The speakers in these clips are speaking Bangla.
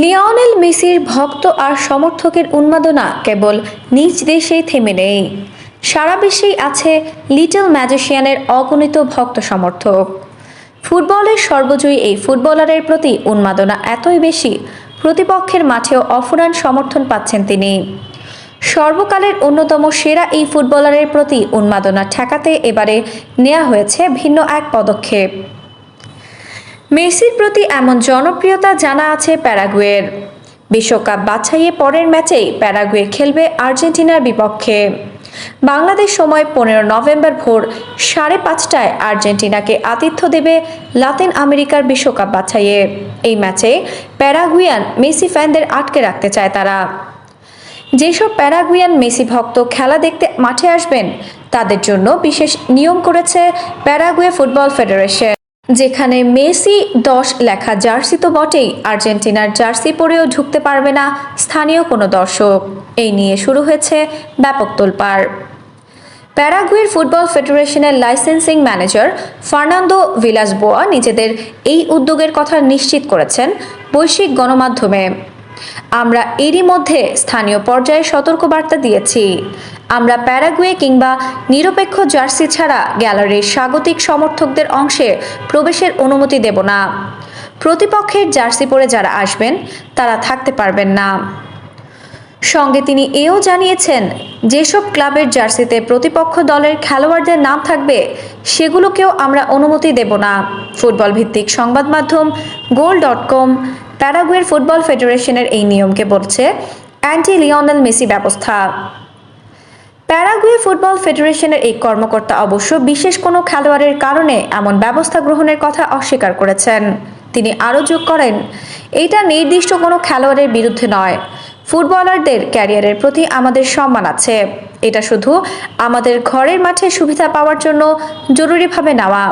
লিওনেল মেসির ভক্ত আর সমর্থকের উন্মাদনা কেবল নিজ দেশেই থেমে নেই। সারা বিশ্বেই আছে লিটল ম্যাজিশিয়ানের অগণিত ভক্ত সমর্থক। ফুটবলের সর্বজয়ী এই ফুটবলারের প্রতি উন্মাদনা এতই বেশি, প্রতিপক্ষের মাঠেও অফুরান সমর্থন পাচ্ছেন তিনি। সর্বকালের অন্যতম সেরা এই ফুটবলারের প্রতি উন্মাদনা ঠেকাতে এবারে নেওয়া হয়েছে ভিন্ন এক পদক্ষেপ। মেসির প্রতি এমন জনপ্রিয়তা জানা আছে প্যারাগুয়ের। বিশ্বকাপ বাছাইয়ে পরের ম্যাচেই প্যারাগুয়ে খেলবে আর্জেন্টিনার বিপক্ষে। বাংলাদেশ সময় পনেরো নভেম্বর ভোর সাড়ে পাঁচটায় আর্জেন্টিনাকে আতিথ্য দেবে লাতিন আমেরিকার বিশ্বকাপ বাছাইয়ে। এই ম্যাচে প্যারাগুয়ান মেসি ফ্যানদের আটকে রাখতে চায় তারা। যেসব প্যারাগুয়ান মেসি ভক্ত খেলা দেখতে মাঠে আসবেন, তাদের জন্য বিশেষ নিয়ম করেছে প্যারাগুয়ে ফুটবল ফেডারেশন। যেখানে মেসি দশ, লেখা জার্সি তো বটেই। আর্জেন্টিনার জার্সি পরেও ঢুকতে পারবে না স্থানীয় কোনো দর্শক। এই নিয়ে শুরু হয়েছে ব্যাপক তোলপাড়। প্যারাগুয়ের ফুটবল ফেডারেশনের licensing manager Fernando Villas Boa নিজেদের এই উদ্যোগের কথা নিশ্চিত করেছেন বৈশ্বিক গণমাধ্যমে। আমরা এরই মধ্যে স্থানীয় পর্যায়ে সতর্কবার্তা দিয়েছি। আমরা প্যারাগুয়ে কিংবা নিরপেক্ষ জার্সি ছাড়া গ্যালারির স্বাগতিক সমর্থকদের অংশে প্রবেশের অনুমতি দেব না। প্রতিপক্ষের জার্সি পরে যারা আসবেন, তারা থাকতে পারবেন না। সঙ্গে তিনি এও জানিয়েছেন, যেসব ক্লাবের জার্সিতে প্রতিপক্ষ দলের খেলোয়াড়দের নাম থাকবে, সেগুলোকেও আমরা অনুমতি দেব না। ফুটবল ভিত্তিক সংবাদ মাধ্যম গোল ডট কম প্যারাগুয়ের ফুটবল ফেডারেশনের এই নিয়মকে বলছে অ্যান্টি লিওনেল মেসি ব্যবস্থা। প্যারাগুয়ে ফুটবল ফেডারেশনের এই কর্মকর্তা অবশ্য বিশেষ কোনো খেলোয়াড়ের কারণে এমন ব্যবস্থা গ্রহণের কথা অস্বীকার করেছেন। তিনি আরও যোগ করেন এটা নির্দিষ্ট কোনো খেলোয়াড়ের বিরুদ্ধে নয়। ফুটবলারদের ক্যারিয়ারের প্রতি আমাদের সম্মান আছে। এটা শুধু আমাদের ঘরের মাঠে সুবিধা পাওয়ার জন্য জরুরিভাবে নেওয়া।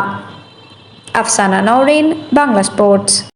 আফসানা নওরিন, বাংলা স্পোর্টস।